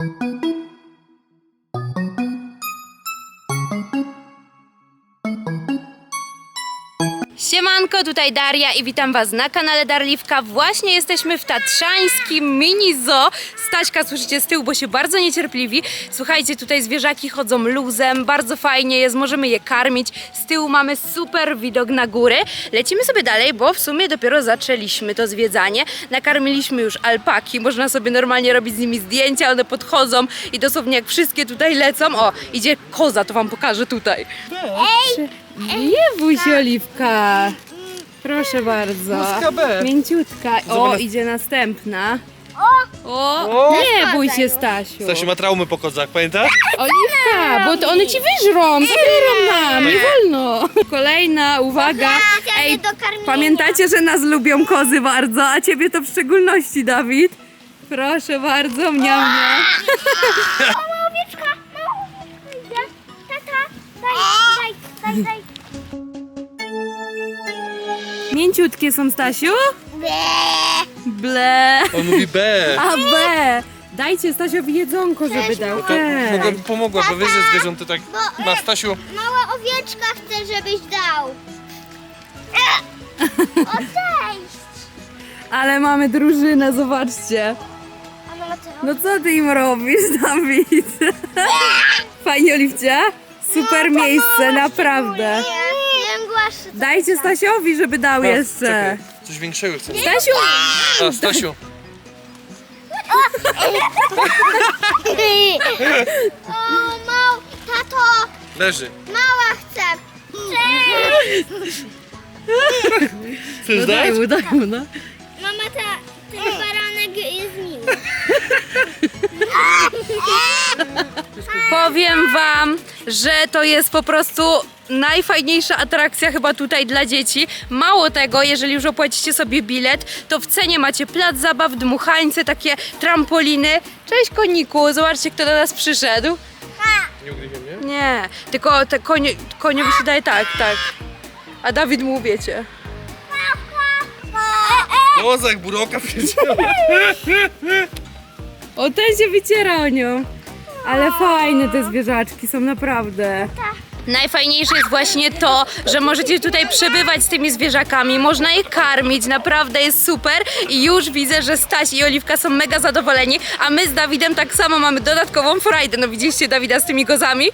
thank you. Siemanko, tutaj Daria i witam Was na kanale Darliwka. Właśnie jesteśmy w tatrzańskim mini zoo. Staśka słyszycie z tyłu, bo się bardzo niecierpliwi. Słuchajcie, tutaj zwierzaki chodzą luzem, bardzo fajnie jest, możemy je karmić. Z tyłu mamy super widok na góry. Lecimy sobie dalej, bo w sumie dopiero zaczęliśmy to zwiedzanie. Nakarmiliśmy już alpaki, można sobie normalnie robić z nimi zdjęcia, one podchodzą i dosłownie jak wszystkie tutaj lecą. O, idzie koza, to Wam pokażę tutaj. Nie bój się, Oliwka. Proszę bardzo. Łuska B. Mięciutka. O, Zobacz. idzie następna. O, O. nie bój się, Stasiu. Stasiu ma traumy po kozach, pamiętasz? Oliwka, bo to one ci wyżrą. Zabieram nam, nie wolno. Kolejna, uwaga. Ej, do karmienia. pamiętacie, że nas lubią kozy bardzo, a ciebie to w szczególności, Dawid? Proszę bardzo, mnie. Mała owieczka, mała owieczka idzie. Tata, daj, daj, daj, daj. Mięciutkie są, Stasiu? Ble. Ble. On mówi B. A B. Dajcie Stasiowi jedzonko, żeby dał. To Ej. mogła pomogła, bo wiesz, że zwierząt to tak Bo, ma e, Stasiu. Mała owieczka chce, żebyś dał. E. Odejdź. Ale mamy drużynę, zobaczcie. Co? No co ty im robisz, Dawid? Fajnie, Oliwcia? Super miejsce, naprawdę. Nie, głaszczę. Dajcie Stasiowi, żeby dał A, jeszcze. Coś większego chcę. Stasiu! A, Stasiu. O, mał, tato, Leży. mała chce. Cześć. Chcesz dać? Daj mu, daj mu, no. Mama, ta, ten baranek jest miły. Powiem wam, że to jest po prostu najfajniejsza atrakcja chyba tutaj dla dzieci. Mało tego, jeżeli już opłacicie sobie bilet, to w cenie macie plac zabaw, dmuchańce, takie trampoliny. Cześć koniku, zobaczcie kto do nas przyszedł. Nie ugryzie mnie? Nie, tylko te konie, koniowi się daje tak, tak. A Dawid mu wiecie. Kozak, buroka. O, ten się wyciera o nią. Ale fajne te zwierzaczki są naprawdę. Najfajniejsze jest właśnie to, że możecie tutaj przebywać z tymi zwierzakami, można je karmić, naprawdę jest super i już widzę, że Staś i Oliwka są mega zadowoleni, a my z Dawidem tak samo mamy dodatkową frajdę. No widzieliście Dawida z tymi kozami?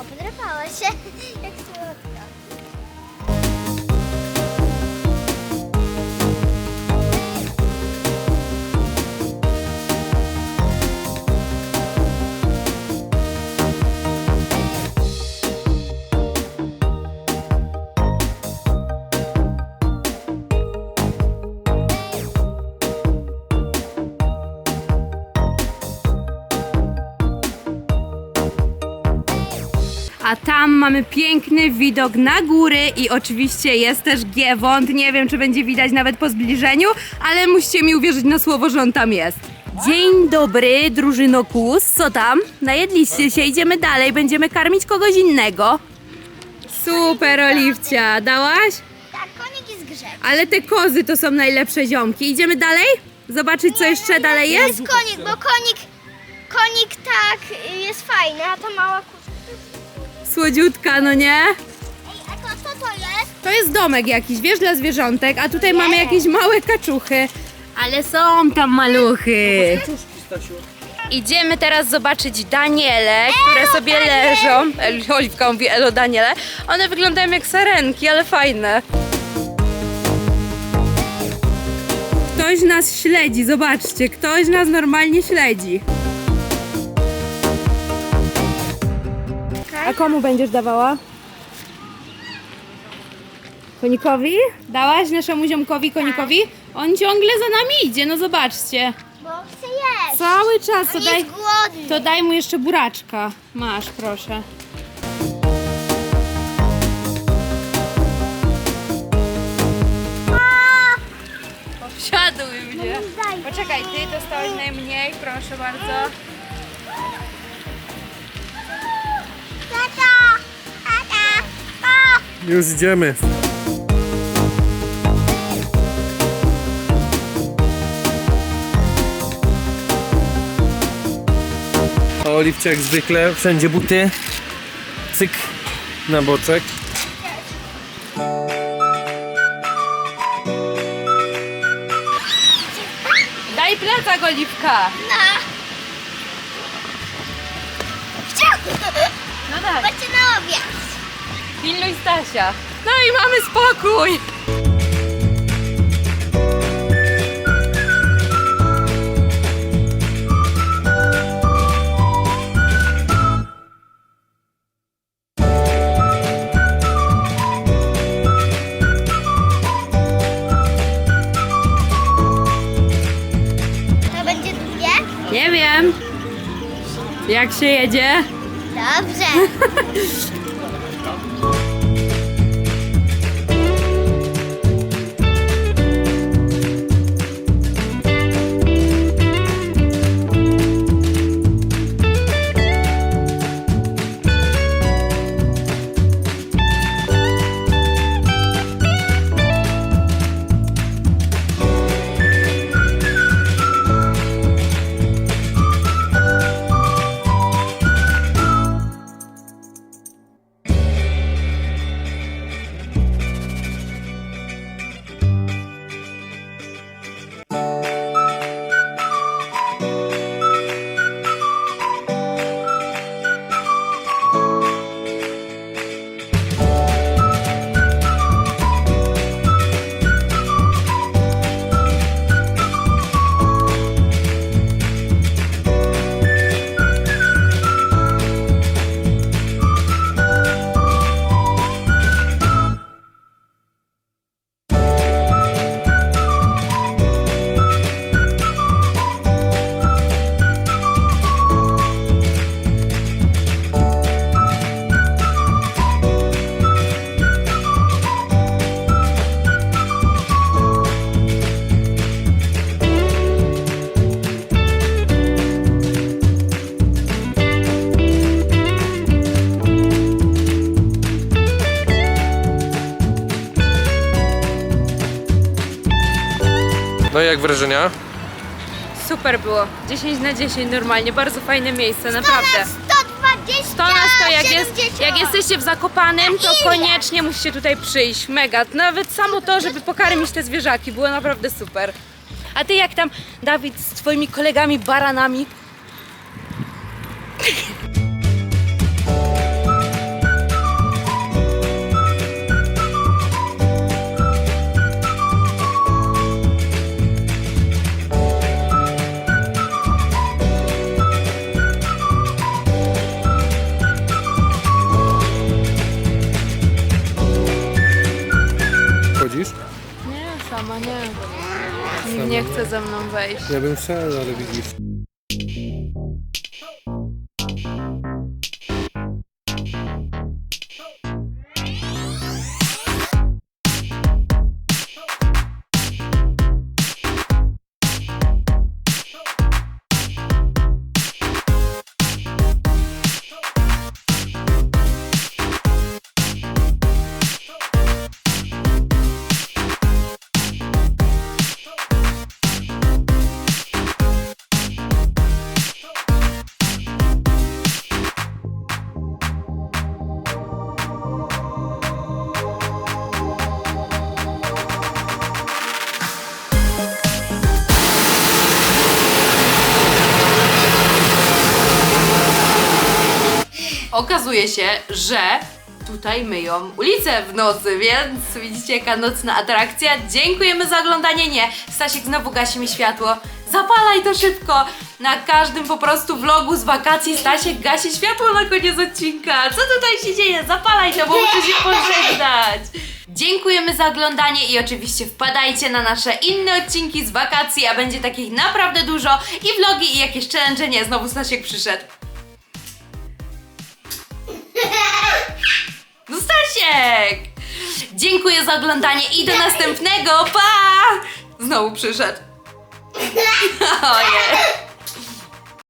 O, podrapała się. Jak. A tam mamy piękny widok na góry i oczywiście jest też Giewont. Nie wiem, czy będzie widać nawet po zbliżeniu, ale musicie mi uwierzyć na słowo, że on tam jest. Dzień dobry, drużyno Kus. Co tam? Najedliście się, idziemy dalej, będziemy karmić kogoś innego. Super, Oliwcia. Dałaś? Tak, konik jest grzeczny. Ale te kozy to są najlepsze ziomki. Idziemy dalej? Zobaczyć, co jeszcze dalej jest? Jest konik, bo konik, konik tak y, jest fajny, a to mała. Słodziutka, no nie? Ej, a to co to jest? To jest domek jakiś, wiesz, dla zwierzątek, a tutaj mamy jakieś małe kaczuchy. Ale są tam maluchy. Idziemy teraz zobaczyć Daniele, które sobie leżą. El- Oliwka mówi Elo Daniele. One wyglądają jak sarenki, ale fajne. Ktoś nas śledzi, zobaczcie, ktoś nas normalnie śledzi. A komu będziesz dawała? Konikowi? Dałaś naszemu ziomkowi konikowi? Tak. On ciągle za nami idzie, no zobaczcie. Bo chce jeść. Cały czas, to On daj, jest głodny. to daj mu jeszcze buraczka. Masz, proszę. Siaduj mnie. No Poczekaj, ty dostałeś najmniej, proszę bardzo. Już idziemy. A Oliwcia jak zwykle, wszędzie buty. Cyk na boczek. Daj plecak, Oliwka. No. No daj. Chodźcie na obiad. Pilnuj Stasia. No i mamy spokój. To będzie długie? Nie wiem. Jak się jedzie? Dobrze. jak wrażenia? Super było. 10 na 10 normalnie. Bardzo fajne miejsce, naprawdę. 120! 100 na 100, jak, jest, 70. jak jesteście w Zakopanem, to Ile? koniecznie musicie tutaj przyjść. Mega. Nawet samo to, żeby pokarmić te zwierzaki, było naprawdę super. A ty jak tam, Dawid, z twoimi kolegami baranami? Nie. Nikt nie chce ze mną wejść. Ja bym szedł, ale widzisz. Okazuje się, że tutaj myją ulicę w nocy, więc widzicie jaka nocna atrakcja. Dziękujemy za oglądanie. Nie, Stasiek znowu gasi mi światło. Zapalaj to szybko! Na każdym po prostu vlogu z wakacji Stasiek gasi światło na koniec odcinka. Co tutaj się dzieje? Zapalaj to, bo muszę się pożegnać. Dziękujemy za oglądanie i oczywiście wpadajcie na nasze inne odcinki z wakacji, a będzie takich naprawdę dużo i vlogi i jakieś challenge. Nie, znowu Stasiek przyszedł. Stasiek! Dziękuję za oglądanie i do następnego. Pa! Znowu przyszedł. Ojej.